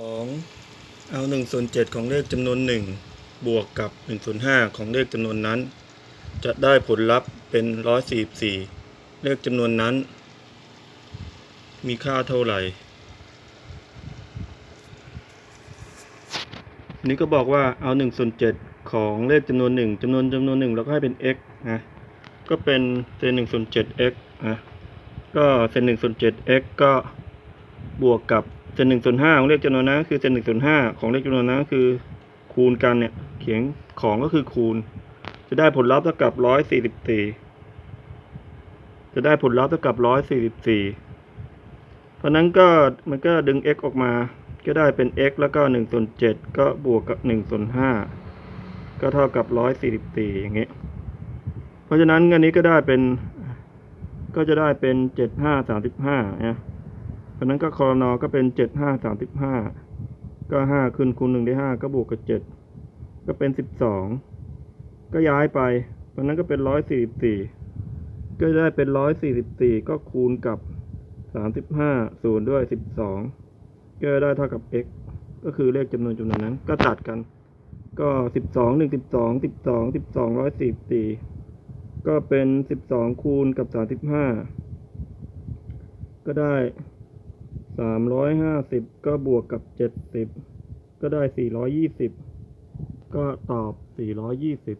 สองเอาหนึ่งส่วนเจ็ดของเลขจำนวนหนึ่งบวกกับหนึ่งส่วนห้าของเลขจำนวนนั้น จะได้ผลลัพธ์เป็นร้อยสี่สี่เลขจำนวนนั้น มีค่าเท่าไหร่ นี่ก็บอกว่าเอาหนึ่งส่วนเจ็ดของเลขจำนวนหนึ่งจำนวนจำนวนหนึ่งเราก็ให้เป็น x นะก็เป็นเศษหนึ่งส่วนเจ็ด x นะก็เศษหนึ่งส่วนเจ็ด x ก็บวกกับ เศษหนึ่งส่วนห้าของเลขจำนวนนั้นคือเศษหนึ่งส่วนห้าของเลขจำนวนนั้นคือ คูณกันเนี่ย เขียนของก็คือคูณ จะได้ผลลัพธ์เท่ากับร้อยสี่สิบสี่จะได้ผลลัพธ์เท่ากับร้อยสี่สิบสี่เพราะนั้นก็มันก็ดึง x ออกมา ก็ได้เป็น x แล้วก็1ส่วน7ก็บวกกับ1ส่วน5ก็เท่ากับ144อย่างเงี้ย เพราะฉะนั้นอันนี้ก็ได้เป็น ก็จะได้เป็น7535นะ เพราะนั้นก็คอรนอก็เป็น7535ก็5คูณคูณ1ได้5ก็บวกกับ7ก็เป็น12ก็ย้ายไป เพราะนั้นก็เป็น144ก็ได้เป็น144ก็คูณกับ35ส่วนด้วย12ก็ได้เท่ากับ x ก็คือเลขจำนวนจำนวนนั้น ก็ตัดกัน ก็สิบสองหนึ่งสิบสองสิบสองสิบสองร้อยสิบสี่ก็เป็นสิบสองคูณกับสามสิบห้าก็ได้ สามร้อยห้าสิบก็บวกกับเจ็ดสิบก็ได้สี่ร้อยยี่สิบก็ตอบสี่ร้อยยี่สิบ